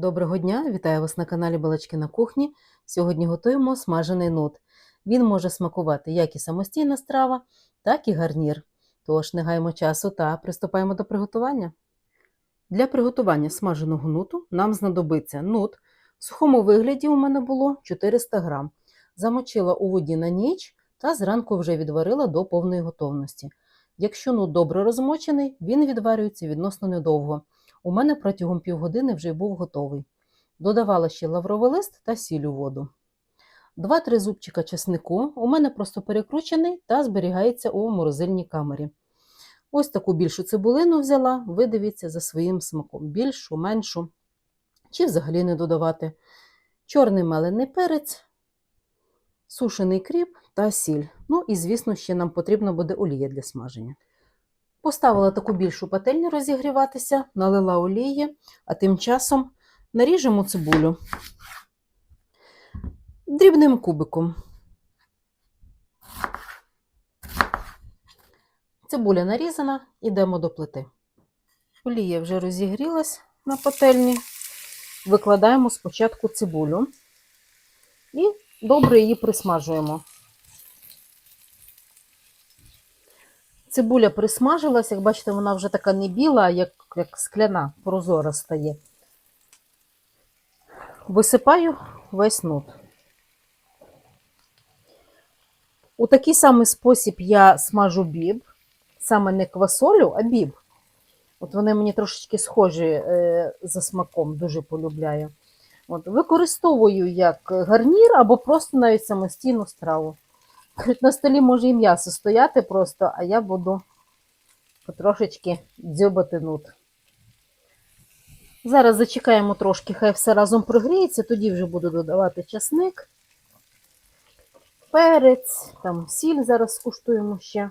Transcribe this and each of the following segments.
Доброго дня! Вітаю вас на каналі Балачки на кухні. Сьогодні готуємо смажений нут. Він може смакувати як і самостійна страва, так і гарнір. Тож не гаємо часу та приступаємо до приготування. Для приготування смаженого нуту нам знадобиться нут. В сухому вигляді у мене було 400 грам. Замочила у воді на ніч та зранку вже відварила до повної готовності. Якщо нут добре розмочений, він відварюється відносно недовго. У мене протягом півгодини вже був готовий. Додавала ще лавровий лист та сіль воду. Два-три зубчика чеснику у мене просто перекручений та зберігається у морозильній камері. Ось таку більшу цибулину взяла, ви дивіться за своїм смаком, більшу, меншу, чи взагалі не додавати. Чорний мелений перець, сушений кріп та сіль. Ну і, звісно, ще нам потрібна буде олія для смаження. Поставила таку більшу пательню розігріватися, налила олії, а тим часом наріжемо цибулю дрібним кубиком. Цибуля нарізана, йдемо до плити. Олія вже розігрілась на пательні. Викладаємо спочатку цибулю і добре її присмажуємо. Цибуля присмажилась, як бачите, вона вже така не біла, як, як скляна, прозора стає. Висипаю весь нут. У такий самий спосіб я смажу біб, саме не квасолю, а біб. От вони мені трошечки схожі е, за смаком, дуже полюбляю. От, використовую як гарнір або просто навіть самостійну страву. На столі може і м'ясо стояти просто, а я буду потрошечки дзьобати нут. Зараз зачекаємо трошки, хай все разом прогріється, тоді вже буду додавати часник, перець, там сіль зараз скуштуємо ще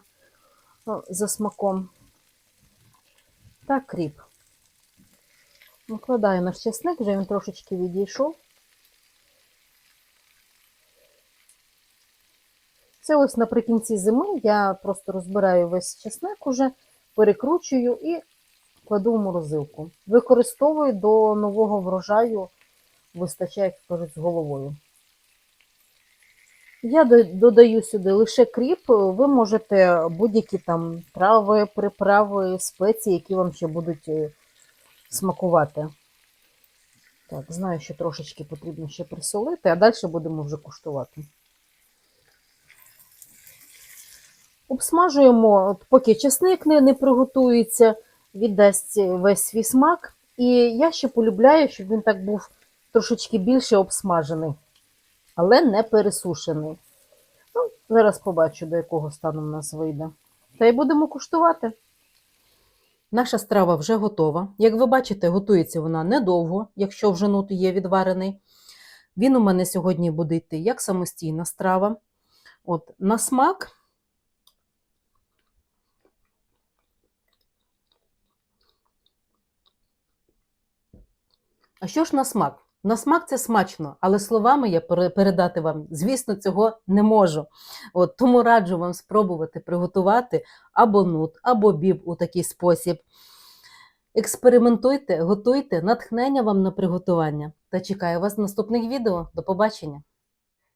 о, за смаком. Та кріп. Викладаю наш часник, вже він трошечки відійшов. Це ось наприкінці зими я просто розбираю весь чесник уже, перекручую і кладу в морозилку. Використовую до нового врожаю, вистачає, як кажуть, з головою. Я додаю сюди лише кріп, ви можете будь-які там трави, приправи, спеції, які вам ще будуть е, смакувати. Так, знаю, що трошечки потрібно ще присолити, а далі будемо вже куштувати. Обсмажуємо, поки чесник не, не приготується, віддасть весь свій смак. І я ще полюбляю, щоб він так був трошечки більше обсмажений, але не пересушений. Ну, Зараз побачу, до якого стану в нас вийде. Та й будемо куштувати. Наша страва вже готова. Як ви бачите, готується вона недовго, якщо вже нут є відварений. Він у мене сьогодні буде йти як самостійна страва. От, На смак. А що ж на смак? На смак це смачно, але словами я передати вам, звісно, цього не можу. От, Тому раджу вам спробувати приготувати або нут, або біб у такий спосіб. Експериментуйте, готуйте, натхнення вам на приготування. Та чекаю вас в наступних відео. До побачення!